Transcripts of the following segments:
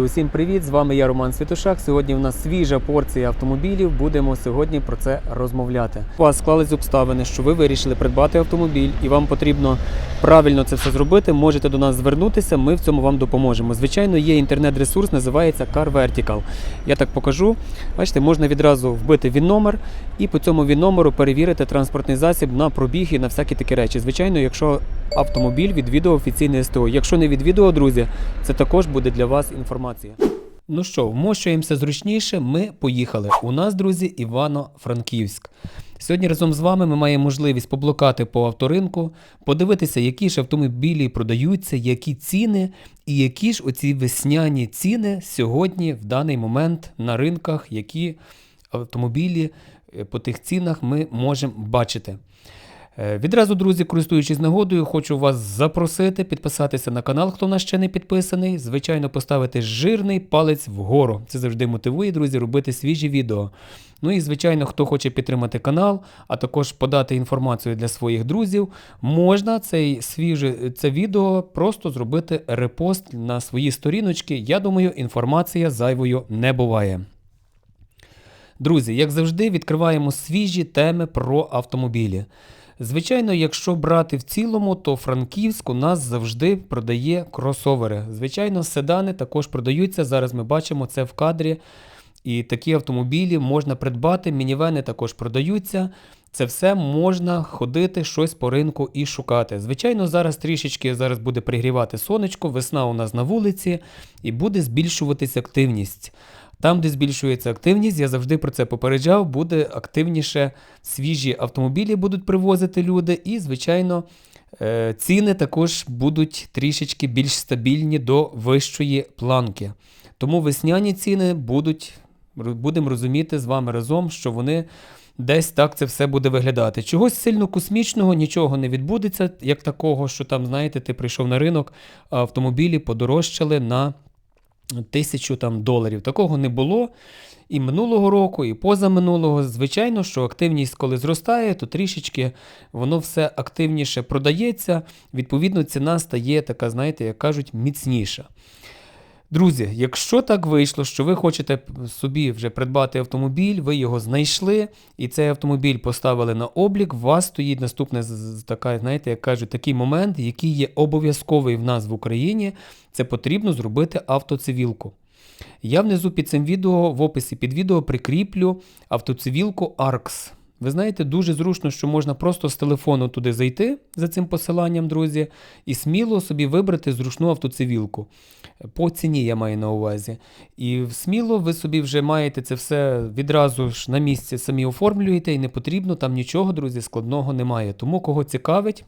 Усім привіт! З вами я Роман Святошак. Сьогодні в нас свіжа порція автомобілів. Будемо сьогодні про це розмовляти. У вас склались обставини, що ви вирішили придбати автомобіль, і вам потрібно правильно це все зробити. Можете до нас звернутися. Ми в цьому вам допоможемо. Звичайно, є інтернет-ресурс, називається Car Vertical. Я так покажу. Бачите, можна відразу вбити він номер і по цьому він номеру перевірити транспортний засіб на пробіг і на всякі такі речі. Звичайно, якщо автомобіль відвідував офіційне СТО. Якщо не відвідував, друзі, це також буде для вас інформація. Ну що, вмощуємося зручніше. Ми поїхали. У нас, друзі, Івано-Франківськ. Сьогодні разом з вами ми маємо можливість поблукати по авторинку, подивитися, які ж автомобілі продаються, які ціни і які ж оці весняні ціни сьогодні в даний момент на ринках, які автомобілі е, по тих цінах ми можемо бачити. Е, Відразу, друзі, користуючись нагодою, хочу вас запросити підписатися на канал, хто в нас ще не підписаний. Звичайно, поставити жирний палець вгору. Це завжди мотивує, друзі, робити свіжі відео. Ну і, звичайно, хто хоче підтримати канал, а також подати інформацію для своїх друзів, можна цей свіже, це відео просто зробити репост на свої сторіночки. Я думаю, інформація зайвою не буває. Друзі, як завжди, відкриваємо свіжі теми про автомобілі. Звичайно, якщо брати в цілому, то Франківськ у нас завжди продає кросовери. Звичайно, седани також продаються. Зараз ми бачимо це в кадрі. І такі автомобілі можна придбати, мінівени також продаються. Це все можна ходити щось по ринку і шукати. Звичайно, зараз трішечки зараз буде пригрівати сонечко, весна у нас на вулиці, і буде збільшуватися активність. Там, де збільшується активність, я завжди про це попереджав, буде активніше свіжі автомобілі будуть привозити люди, і, звичайно, е, ціни також будуть трішечки більш стабільні до вищої планки. Тому весняні ціни будуть, будемо розуміти з вами разом, що вони десь так це все буде виглядати. Чогось сильно космічного нічого не відбудеться, як такого, що там, знаєте, ти прийшов на ринок, автомобілі подорожчали на тисячу там доларів. Такого не було. І минулого року, і позаминулого. Звичайно, що активність, коли зростає, то трішечки воно все активніше продається. Відповідно, ціна стає така, знаєте, як кажуть, міцніша. Друзі, якщо так вийшло, що ви хочете собі вже придбати автомобіль, ви його знайшли, і цей автомобіль поставили на облік, у вас стоїть наступне така, знаєте, як кажуть, такий момент, який є обов'язковий в нас в Україні. Це потрібно зробити автоцивілку. Я внизу під цим відео, в описі під відео прикріплю автоцивілку ARX. Ви знаєте, дуже зручно, що можна просто з телефону туди зайти за цим посиланням, друзі, і сміло собі вибрати зручну автоцивілку. По ціні я маю на увазі. І сміло ви собі вже маєте це все відразу ж на місці самі оформлюєте, і не потрібно там нічого, друзі, складного немає. Тому, кого цікавить,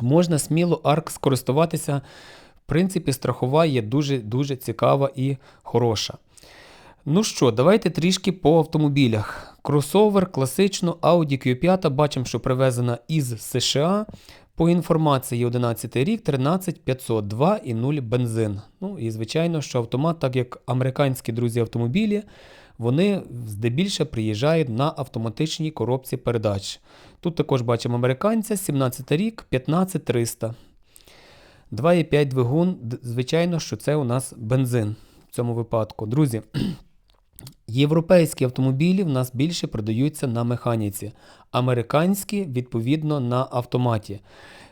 можна сміло ARC скористуватися. В принципі, страхова є дуже-дуже цікава і хороша. Ну що, давайте трішки по автомобілях. Кросовер, класично Audi Q5, бачимо, що привезена із США. По інформації 11 рік, 13500, 2,0 бензин. Ну і звичайно, що автомат, так як американські друзі автомобілі, вони здебільше приїжджають на автоматичній коробці передач. Тут також бачимо американця, 17 рік, 15300. 2,5 двигун, звичайно, що це у нас бензин в цьому випадку. Друзі, Європейські автомобілі в нас більше продаються на механіці, американські, відповідно, на автоматі.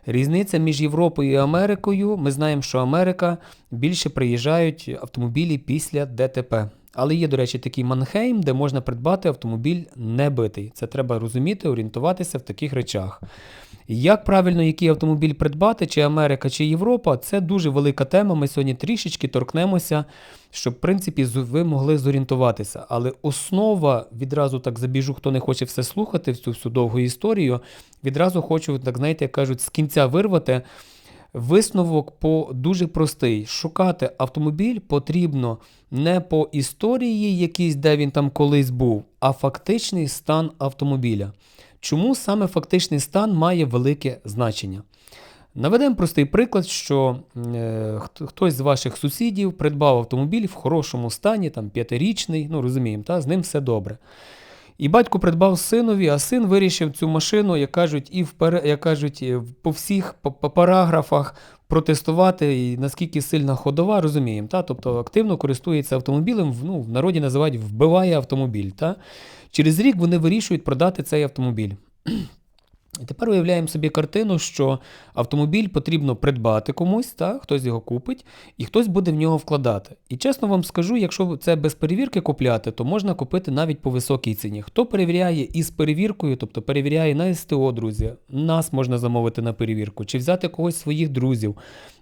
Різниця між Європою і Америкою. Ми знаємо, що Америка більше приїжджають автомобілі після ДТП. Але є, до речі, такий Манхейм, де можна придбати автомобіль не битий. Це треба розуміти, орієнтуватися в таких речах. Як правильно який автомобіль придбати, чи Америка, чи Європа, це дуже велика тема. Ми сьогодні трішечки торкнемося, щоб, в принципі, ви могли зорієнтуватися. Але основа, відразу так забіжу, хто не хоче все слухати, всю всю довгу історію, відразу хочу, так знаєте, як кажуть, з кінця вирвати. Висновок по дуже простий. Шукати автомобіль потрібно не по історії, якійсь, де він там колись був, а фактичний стан автомобіля. Чому саме фактичний стан має велике значення? Наведемо простий приклад, що е, хтось з ваших сусідів придбав автомобіль в хорошому стані, там п'ятирічний, ну розуміємо, та, з ним все добре. І батько придбав синові, а син вирішив цю машину, як кажуть, і впер... як кажуть, по всіх параграфах протестувати, і наскільки сильна ходова, розуміємо. Та? Тобто активно користується автомобілем, ну, в народі називають вбиває автомобіль. Та? Через рік вони вирішують продати цей автомобіль. І тепер уявляємо собі картину, що автомобіль потрібно придбати комусь, та, хтось його купить, і хтось буде в нього вкладати. І чесно вам скажу, якщо це без перевірки купляти, то можна купити навіть по високій ціні. Хто перевіряє із перевіркою, тобто перевіряє на СТО, друзі, нас можна замовити на перевірку, чи взяти когось своїх друзів.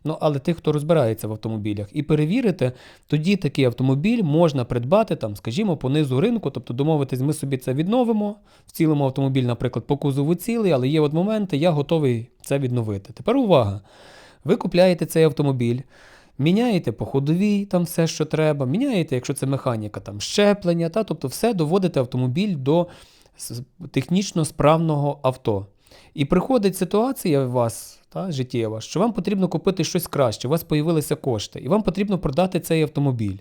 Ну, але тих, хто розбирається в автомобілях, і перевірити, тоді такий автомобіль можна придбати, там, скажімо, по низу ринку, тобто домовитись, ми собі це відновимо, вцілимо автомобіль, наприклад, по кузову цілий, але є от моменти, я готовий це відновити. Тепер увага! Ви купляєте цей автомобіль, міняєте по ходовій, там все, що треба, міняєте, якщо це механіка, там щеплення, та, тобто все доводите автомобіль до технічно справного авто. І приходить ситуація у вас та, життєва, що вам потрібно купити щось краще, у вас з'явилися кошти, і вам потрібно продати цей автомобіль.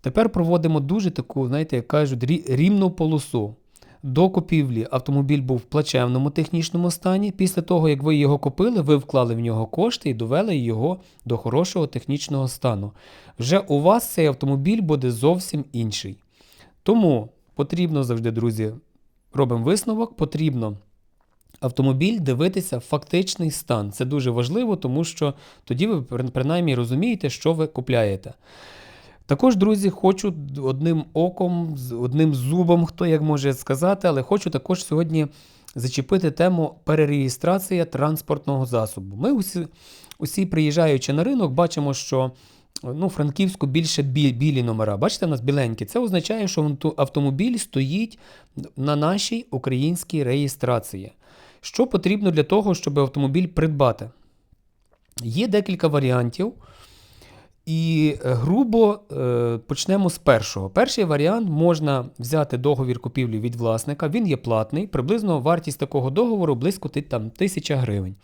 Тепер проводимо дуже таку, знаєте, як кажуть, рівну полосу. До купівлі автомобіль був в плачевному технічному стані. Після того, як ви його купили, ви вклали в нього кошти і довели його до хорошого технічного стану. Вже у вас цей автомобіль буде зовсім інший. Тому потрібно завжди, друзі, робимо висновок, потрібно автомобіль дивитися фактичний стан. Це дуже важливо, тому що тоді ви принаймні розумієте, що ви купляєте. Також, друзі, хочу одним оком, одним зубом, хто як може сказати, але хочу також сьогодні зачепити тему перереєстрація транспортного засобу. Ми усі, усі приїжджаючи на ринок, бачимо, що ну, Франківську більше бі- білі номера. Бачите, у нас біленькі. Це означає, що автомобіль стоїть на нашій українській реєстрації. Що потрібно для того, щоб автомобіль придбати? Є декілька варіантів. І е, грубо е, почнемо з першого. Перший варіант можна взяти договір купівлі від власника, він є платний, приблизно вартість такого договору близько там, 1000 гривень.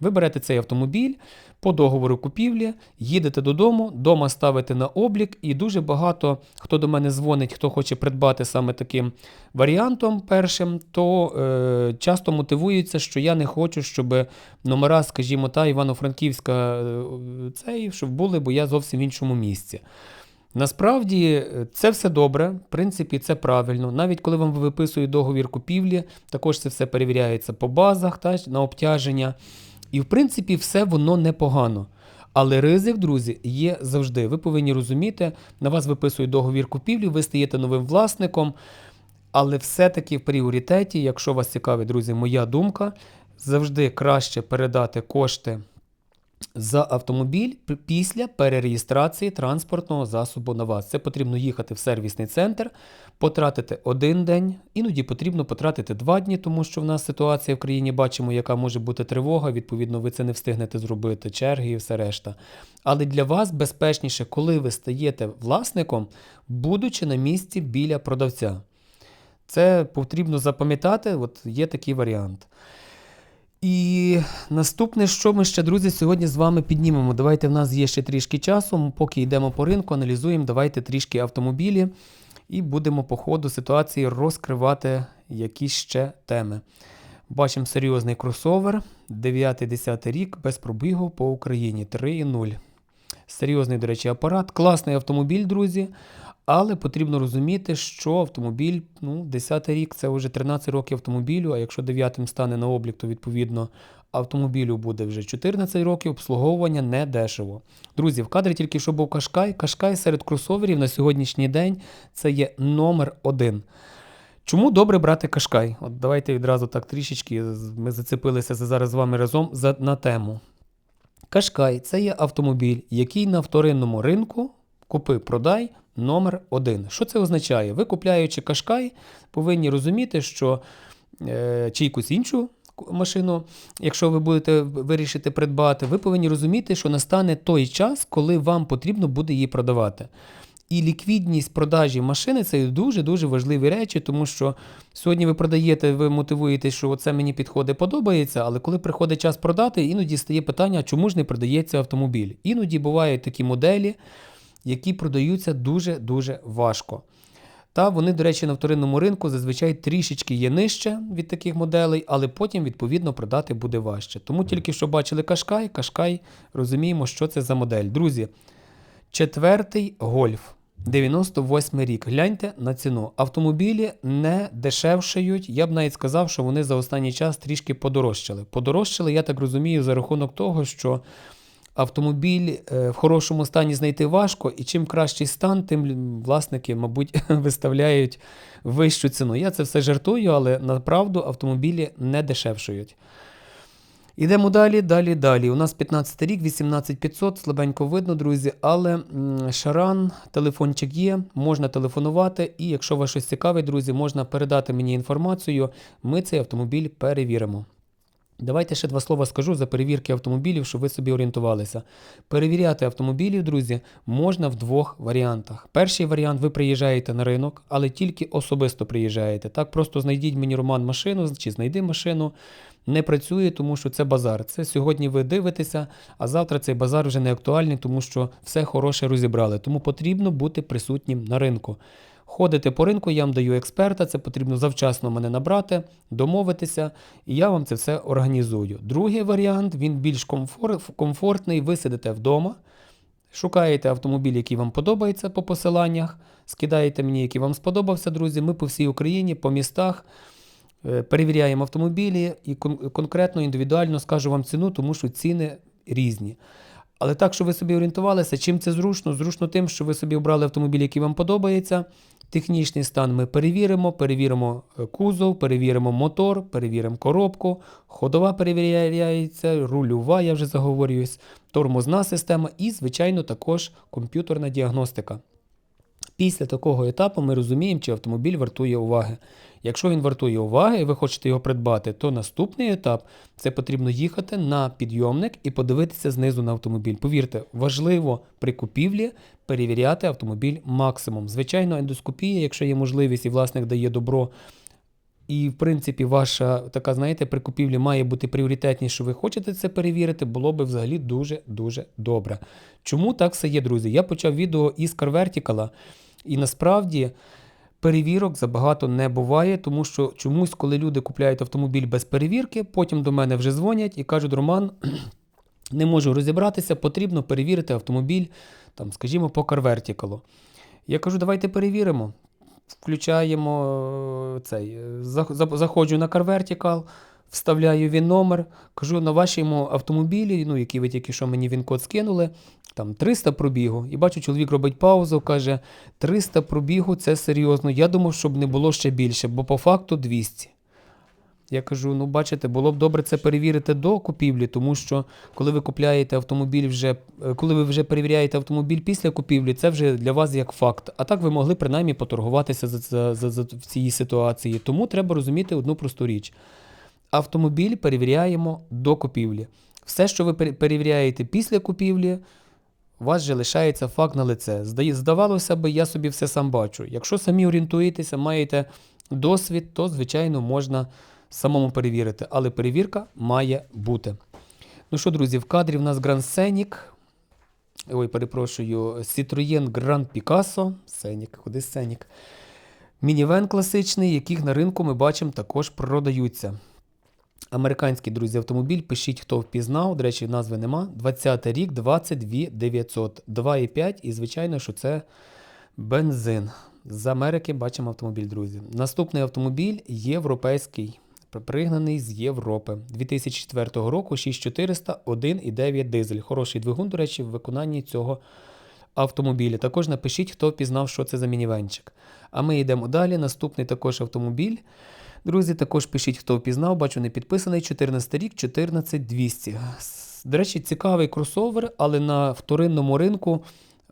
Ви берете цей автомобіль по договору купівлі, їдете додому, дома ставите на облік, і дуже багато хто до мене дзвонить, хто хоче придбати саме таким варіантом першим, то е, часто мотивується, що я не хочу, щоб номера, скажімо, та Івано-Франківська, е, цей, щоб були, бо я зовсім в іншому місці. Насправді це все добре, в принципі, це правильно. Навіть коли вам виписують договір купівлі, також це все перевіряється по базах та, на обтяження. І в принципі, все воно непогано. Але ризик, друзі, є завжди. Ви повинні розуміти, на вас виписують договір купівлі, ви стаєте новим власником. Але все-таки в пріоритеті, якщо вас цікавить, друзі, моя думка, завжди краще передати кошти за автомобіль після перереєстрації транспортного засобу на вас. Це потрібно їхати в сервісний центр, потратити один день, іноді потрібно потратити два дні, тому що в нас ситуація в країні бачимо, яка може бути тривога. Відповідно, ви це не встигнете зробити, черги і все решта. Але для вас безпечніше, коли ви стаєте власником, будучи на місці біля продавця. Це потрібно запам'ятати, от є такий варіант. І наступне, що ми ще, друзі, сьогодні з вами піднімемо. Давайте в нас є ще трішки часу. Поки йдемо по ринку, аналізуємо, давайте трішки автомобілі і будемо по ходу ситуації розкривати якісь ще теми. Бачимо серйозний кросовер, 9-10 рік, без пробігу по Україні 3,0. Серйозний, до речі, апарат. Класний автомобіль, друзі. Але потрібно розуміти, що автомобіль, ну, 10-й рік це вже 13 років автомобілю, а якщо 9-м стане на облік, то відповідно автомобілю буде вже 14 років, обслуговування не дешево. Друзі, в кадрі тільки що був Кашкай. Кашкай серед кросоверів на сьогоднішній день це є номер один. Чому добре брати Кашкай? От давайте відразу так трішечки ми зацепилися зараз з вами разом за, на тему. Кашкай це є автомобіль, який на вторинному ринку купи продай номер 1 Що це означає? Ви купляючи Кашкай, повинні розуміти, що е, чи якусь іншу машину, якщо ви будете вирішити придбати, ви повинні розуміти, що настане той час, коли вам потрібно буде її продавати. І ліквідність продажі машини це дуже-дуже важливі речі, тому що сьогодні ви продаєте, ви мотивуєте, що це мені підходить, подобається, але коли приходить час продати, іноді стає питання, чому ж не продається автомобіль. Іноді бувають такі моделі, які продаються дуже-дуже важко. Та вони, до речі, на вторинному ринку зазвичай трішечки є нижче від таких моделей, але потім, відповідно, продати буде важче. Тому тільки що бачили Кашкай, Кашкай, розуміємо, що це за модель. Друзі, четвертий гольф. 98 рік. Гляньте на ціну. Автомобілі не дешевшають. Я б навіть сказав, що вони за останній час трішки подорожчали. Подорожчали, я так розумію, за рахунок того, що автомобіль е, в хорошому стані знайти важко, і чим кращий стан, тим власники, мабуть, виставляють вищу ціну. Я це все жартую, але направду автомобілі не дешевшують. Ідемо далі, далі, далі. У нас 15 рік, 18500, слабенько видно, друзі, але шаран, телефончик є, можна телефонувати, і якщо вас щось цікавить, друзі, можна передати мені інформацію, ми цей автомобіль перевіримо. Давайте ще два слова скажу за перевірки автомобілів, щоб ви собі орієнтувалися. Перевіряти автомобілів, друзі, можна в двох варіантах. Перший варіант ви приїжджаєте на ринок, але тільки особисто приїжджаєте. Так, просто знайдіть мені Роман машину чи знайди машину. Не працює, тому що це базар. Це сьогодні ви дивитеся, а завтра цей базар вже не актуальний, тому що все хороше розібрали. Тому потрібно бути присутнім на ринку. Ходите по ринку, я вам даю експерта, це потрібно завчасно мене набрати, домовитися, і я вам це все організую. Другий варіант він більш комфортний. Ви сидите вдома, шукаєте автомобіль, який вам подобається по посиланнях, скидаєте мені, який вам сподобався, друзі. Ми по всій Україні, по містах. е, Перевіряємо автомобілі і конкретно, індивідуально скажу вам ціну, тому що ціни різні. Але так, щоб ви собі орієнтувалися, чим це зручно? Зручно тим, що ви собі обрали автомобіль, який вам подобається. Технічний стан ми перевіримо, перевіримо е, кузов, перевіримо мотор, перевіримо коробку, ходова перевіряється, рульова, я вже заговорююсь, тормозна система і, звичайно, також комп'ютерна діагностика. Після такого етапу ми розуміємо, чи автомобіль вартує уваги. Якщо він вартує уваги і ви хочете його придбати, то наступний етап це потрібно їхати на підйомник і подивитися знизу на автомобіль. Повірте, важливо при купівлі перевіряти автомобіль максимум. Звичайно, ендоскопія, якщо є можливість і власник дає добро. І, в принципі, ваша така, знаєте, при купівлі має бути пріоритетніше, що ви хочете це перевірити, було би взагалі дуже-дуже добре. Чому так все є, друзі? Я почав відео із Vertical, і насправді перевірок забагато не буває, тому що чомусь, коли люди купляють автомобіль без перевірки, потім до мене вже дзвонять і кажуть, Роман, не можу розібратися, потрібно перевірити автомобіль, там, скажімо, по карвертікалу. Я кажу, давайте перевіримо. Включаємо е, цей, е, зах- за- заходжу на карвертікал. Vertical, вставляю він номер, кажу на вашому автомобілі, ну, який ви тільки що мені він код скинули, там 300 пробігу. І бачу, чоловік робить паузу, каже: 300 пробігу це серйозно. Я думав, щоб не було ще більше, бо по факту 200. Я кажу: ну, бачите, було б добре це перевірити до купівлі, тому що коли ви купляєте автомобіль вже, е, коли ви вже перевіряєте автомобіль після купівлі, це вже для вас як факт. А так ви могли принаймні поторгуватися за, за, за, за в цій ситуації. Тому треба розуміти одну просту річ. Автомобіль перевіряємо до купівлі. Все, що ви перевіряєте після купівлі, у вас же лишається факт на лице. Здавалося би, я собі все сам бачу. Якщо самі орієнтуєтеся, маєте досвід, то, звичайно, можна самому перевірити. Але перевірка має бути. Ну що, друзі, в кадрі в нас Grand Scenic. Ой, перепрошую, Citroën Grand Picasso. Scenic, куди Scenic? Мінівен класичний, яких на ринку ми бачимо також продаються. Американський, друзі, автомобіль. Пишіть, хто впізнав. До речі, назви нема. 20 рік, 22 900, 2,5. І, звичайно, що це бензин. З Америки бачимо автомобіль, друзі. Наступний автомобіль європейський, пригнаний з Європи. 2004 року 6400, 1,9 дизель. Хороший двигун, до речі, в виконанні цього автомобіля. Також напишіть, хто впізнав, що це за мінівенчик. А ми йдемо далі. Наступний також автомобіль. Друзі, також пишіть, хто впізнав. Бачу, не підписаний. 14 рік, 14200. До речі, цікавий кросовер, але на вторинному ринку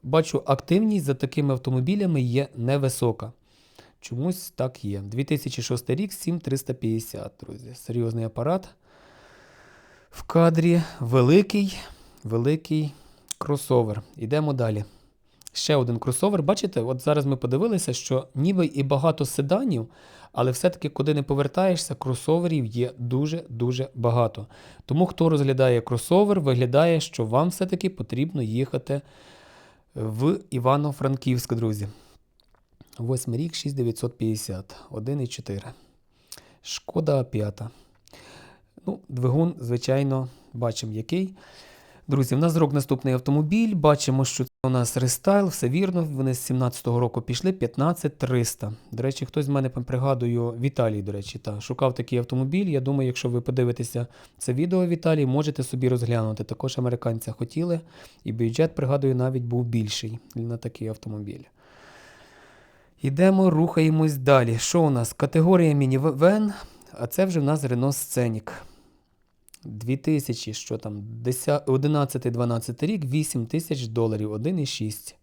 бачу, активність за такими автомобілями є невисока. Чомусь так є. 2006 рік, 7350, друзі. Серйозний апарат. В кадрі великий, великий кросовер. Йдемо далі. Ще один кросовер. Бачите, от зараз ми подивилися, що ніби і багато седанів, але все-таки, куди не повертаєшся, кросоверів є дуже-дуже багато. Тому хто розглядає кросовер, виглядає, що вам все-таки потрібно їхати в Івано-Франківськ, друзі. Восьмий рік 6950, 1,4. Шкода 5. Ну, двигун, звичайно, бачимо який. Друзі, в нас зрок наступний автомобіль. Бачимо, що у нас рестайл, все вірно. Вони з 17-го року пішли 15300. До речі, хтось з мене пригадую, Віталій, до речі, та, шукав такий автомобіль. Я думаю, якщо ви подивитеся це відео Віталій, можете собі розглянути. Також американця хотіли, і бюджет, пригадую, навіть був більший на такий автомобіль. Йдемо, рухаємось далі. Що у нас? Категорія мінівен, а це вже в нас Renault Scenic. 2000, що там, 11-12 рік, 8 тисяч доларів, 1,6.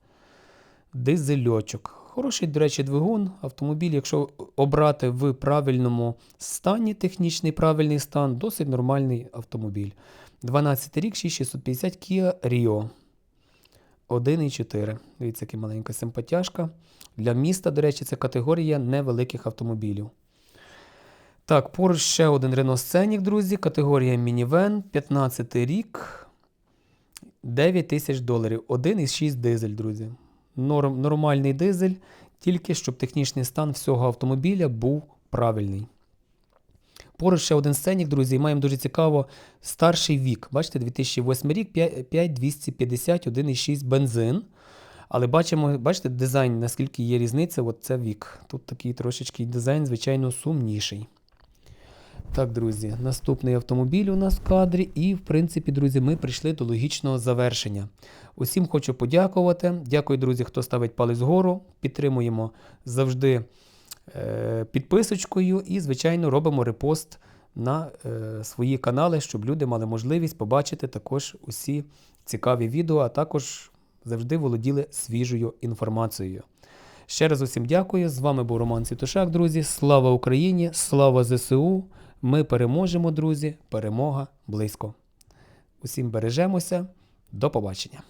Дизельочок. Хороший, до речі, двигун. Автомобіль, якщо обрати в правильному стані, технічний правильний стан, досить нормальний автомобіль. 12 рік, 6650 Kia Rio. 1,4. Дивіться, яка маленька симпатяшка. Для міста, до речі, це категорія невеликих автомобілів. Так, поруч ще один Renault Scenic, друзі, категорія мінівен, 15 рік, 9 тисяч доларів, 1,6 дизель, друзі. Норм, нормальний дизель, тільки щоб технічний стан всього автомобіля був правильний. Поруч ще один Scenic, друзі, і маємо дуже цікаво старший вік. Бачите, 2008 рік, 5250, 1,6 бензин. Але бачимо, бачите, дизайн, наскільки є різниця, от це вік. Тут такий трошечки дизайн, звичайно, сумніший. Так, друзі, наступний автомобіль у нас в кадрі, і, в принципі, друзі, ми прийшли до логічного завершення. Усім хочу подякувати. Дякую, друзі, хто ставить палець вгору. Підтримуємо завжди е, підписочкою і, звичайно, робимо репост на е, свої канали, щоб люди мали можливість побачити також усі цікаві відео, а також завжди володіли свіжою інформацією. Ще раз усім дякую. З вами був Роман Світошак, друзі. Слава Україні! Слава ЗСУ! Ми переможемо, друзі. Перемога близько. Усім бережемося. До побачення.